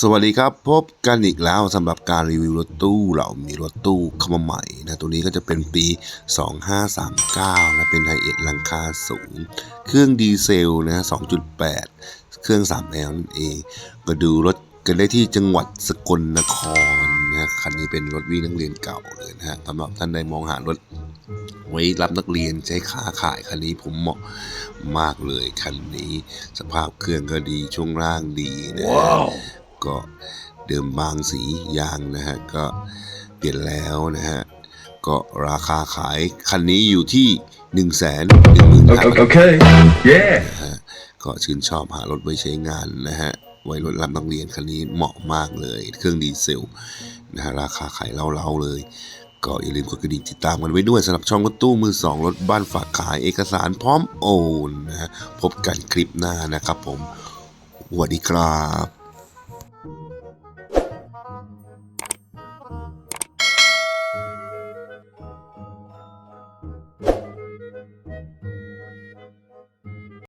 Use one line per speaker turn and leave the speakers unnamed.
สวัสดีครับพบกันอีกแล้วสำหรับการรีวิวรถตู้เรามีรถตู้เข้ามาใหม่นะตัวนี้ก็จะเป็นปี 2539นะเป็นไฮเอ็ดหลังคาสูง เครื่องดีเซลนะ2.8 เครื่อง 3L นั่นเอง ก็ดูรถกันได้ที่จังหวัดสกลนครนะคันนี้เป็นรถวิ่งนักเรียนเก่าเลยนะฮะสำหรับท่านใดมองหารถไว้รับนักเรียนใช้ค้าขายคันนี้ผมเหมาะมากเลยคันนี้ สภาพเครื่องก็ดีช่วงล่างดีนะฮะ ก็เดิมบางสียางนะฮะก็เปลี่ยนแล้วนะฮะก็ราคาขายคันนี้อยู่ที่1นึ่งแสนหนึ่งหมื่น
Okay, okay. Yeah.
ก็ชื่นชอบหารถไว้ใช้งานนะฮะไว้รถรับนักเรียนคันนี้เหมาะมากเลย เครื่องดีเซลนะฮะราคาขายเล่าๆเลย ก็อย่าลืมกดกระดิ่งติดตามกันไว้ด้วยสำหรับช่องรถตู้มือสองรถบ้านฝากขายเอกสารพร้อมโอนนะฮะพบกันคลิปหน้านะครับผมสวัสดีครับ